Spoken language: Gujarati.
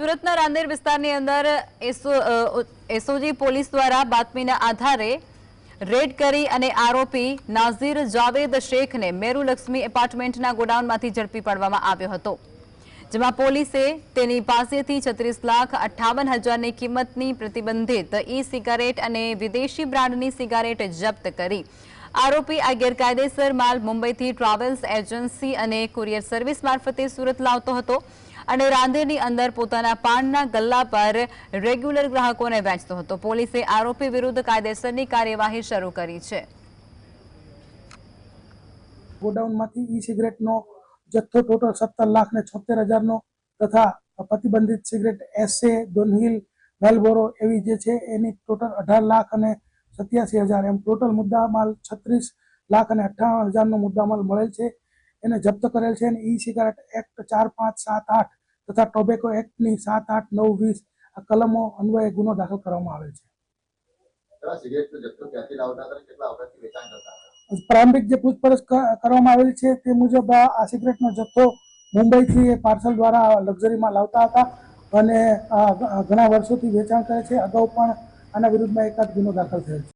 સુરતના રાંદેર વિસ્તારની અંદર એસઓજી પોલીસ દ્વારા બાતમીના આધારે રેડ કરી અને આરોપી નાઝીર જાવેદ શેખને મેરુલક્ષ્મી એપાર્ટમેન્ટના ગોડાઉનમાંથી ઝડપી પાડવામાં આવ્યો હતો, જેમાં પોલીસે તેની પાસેથી છત્રીસ લાખ અઠ્ઠાવન હજારની કિંમતની પ્રતિબંધિત ઈ સિગારેટ અને વિદેશી બ્રાન્ડની સિગારેટ જપ્ત કરી આરોપી આ ગેરકાયદેસર માલ મુંબઈથી ટ્રાવેલ્સ એજન્સી અને કુરિયર સર્વિસ મારફતે સુરત લાવતો હતો અને રાંદેરની અંદર પોતાના પાનના ગલ્લા પર રેગ્યુલર ગ્રાહકોને વેચતો હતો. પોલીસે આરોપી વિરુદ્ધ કાયદેસરની કાર્યવાહી શરૂ કરી છે. ગોડાઉનમાંથી ઈ સિગરેટનો જથ્થો ટોટલ સત્તર લાખ ને છોતેર હજારનો તથા પ્રતિબંધિત સિગરેટ એસે દોનહિલ મેલબોરો એવી જે છે એની ટોટલ અઢાર લાખ અને સત્યાસી હજાર એમ ટોટલ મુદ્દામાલ છત્રીસ લાખ અને અઠ્ઠાવન હજારનો મુદ્દામાલ મળેલ છે. એને જપ્ત કરેલ છે અને ઈ સિગારેટ એક્ટ ચાર પાંચ સાત આઠ તથા ટોબેકો એક્ટની સાત આઠ નવ વીસ આ કલમો અન્વયે ગુનો દાખલ કરવામાં આવેલ છે. પ્રારંભિક જે પૂછપરછ કરવામાં આવેલ છે તે મુજબ આ સિગરેટનો જથ્થો મુંબઈથી પાર્સલ દ્વારા લક્ઝરીમાં લાવતા હતા અને આ ઘણા વર્ષોથી વેચાણ કરે છે. અગાઉ પણ આના વિરુદ્ધમાં એકાદ ગુનો દાખલ થયેલ છે.